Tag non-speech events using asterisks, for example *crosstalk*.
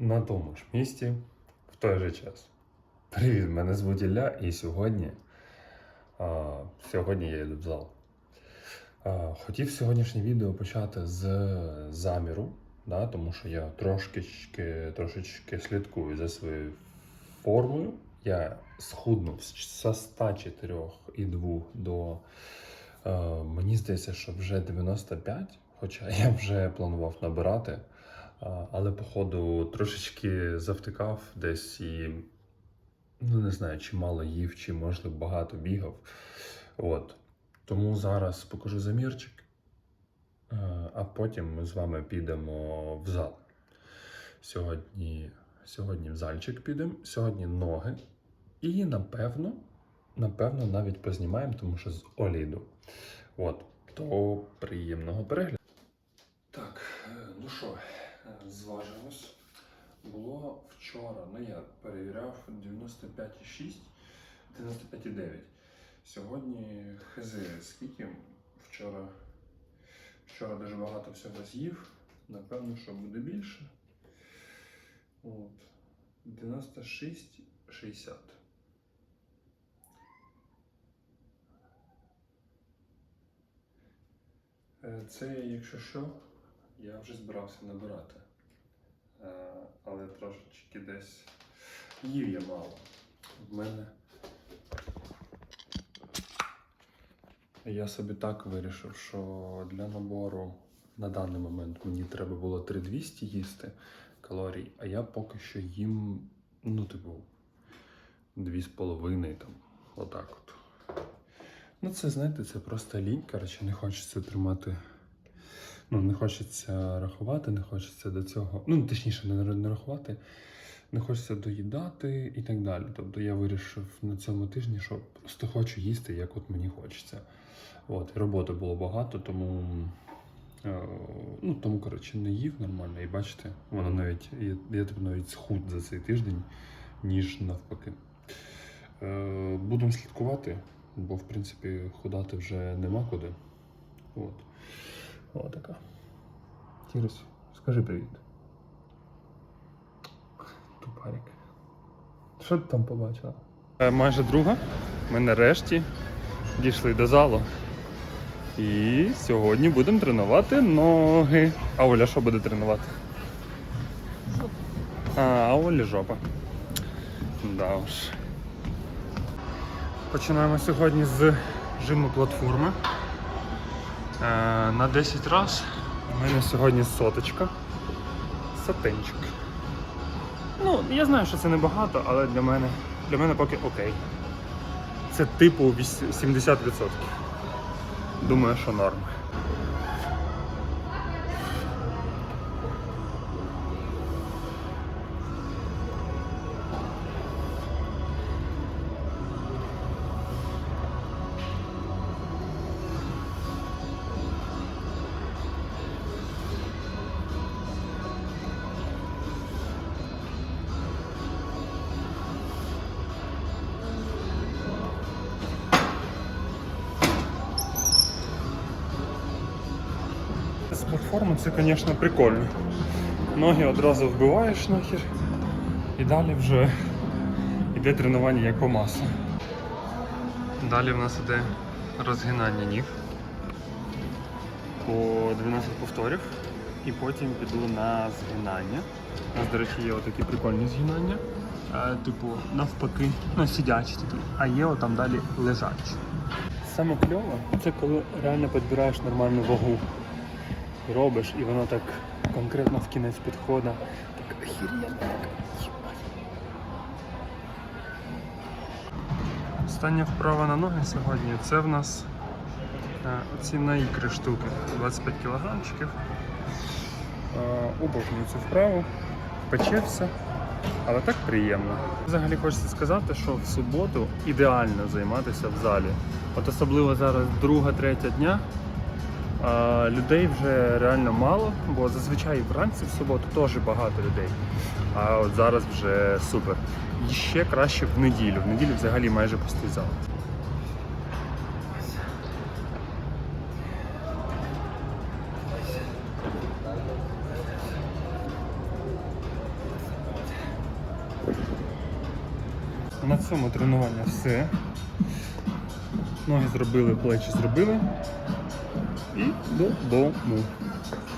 на тому ж місці в той же час. Привіт, мене звуть Ілля, і сьогодні, а, сьогодні я йду в зал. А, хотів сьогоднішнє відео почати з заміру, да, тому що я трошечки, трошечки слідкую за своєю формою. Я схуднув з 104,2 до, мені здається, що вже 95, хоча *laughs* я вже планував набирати. Але, походу, трошечки завтикав десь і ну не знаю, чи мало їв, чи можливо багато бігав. От. Тому зараз покажу замірчик, а потім ми з вами підемо в зал. Сьогодні, сьогодні в зальчик підемо, сьогодні ноги. І напевно, напевно, навіть познімаємо, тому що з Олі йду. От. То приємного перегляду. Так, е, ну що, е, зважилось. Було вчора, ну я перевіряв 95,6, 95,9. Сьогодні хз, скільки вчора, вчора дуже багато всього з'їв. Напевно, що буде більше. От. 96,60. Е, Це, якщо що, я вже збирався набирати. Е, але трошечки десь їв я мало. В мене. Я собі так вирішив, що для набору на даний момент мені треба було 3200 їсти калорій, а я поки що їм, ну, типу, 2,5 там, отак от. Ну, це, знаєте, це просто лінь, коротше, не хочеться тримати. Ну, не хочеться рахувати, не хочеться до цього. Ну, точніше, не, не рахувати, не хочеться доїдати і так далі. Тобто я вирішив на цьому тижні, що просто хочу їсти, як от мені хочеться. От, роботи було багато, тому. е, Ну, тому, коротше, не їв нормально. І бачите, воно навіть, я, я типу, навіть схуд за цей тиждень, ніж навпаки. Е, Будемо слідкувати, бо в принципі худати вже нема куди. От. О, така. Тірус, скажи привіт. Тупарик. Що ти там побачила? Е, Майже друга. Ми нарешті дійшли до залу. І сьогодні будемо тренувати ноги. А Оля що буде тренувати? А, а Олі жопа. Да уж. Починаємо сьогодні з жиму платформи. Е, на 10 раз. У мене сьогодні соточка. Сатинчик. Ну, я знаю, що це небагато, але для мене, для мене поки окей. Це типу 70%. Думаю, що норм. З платформи це, звісно, прикольно. Ноги одразу вбиваєш нахер. І далі вже йде тренування як по масу. Далі в нас іде розгинання ніг по 12 повторів. І потім піду на згинання. У нас, до речі, є отакі прикольні згинання. Е, типу, навпаки, ну, сидячі такі, а є отам далі лежачі. Саме кльово це коли реально підбираєш нормальну вагу робиш, і воно так конкретно в кінець підходить. Так охеренно. Остання вправа на ноги сьогодні це в нас е, оці на ікри штуки. 25 кілограмчиків. Е, Обожнюю цю вправу. Пече все, але так приємно. Взагалі хочеться сказати, що в суботу ідеально займатися в залі. От особливо зараз друга, третя дня. А людей вже реально мало, бо зазвичай вранці в суботу теж багато людей. А от зараз вже супер. І ще краще в неділю. В неділю взагалі майже пустий зал. На цьому тренування все. Ноги зробили, плечі зробили. І додому.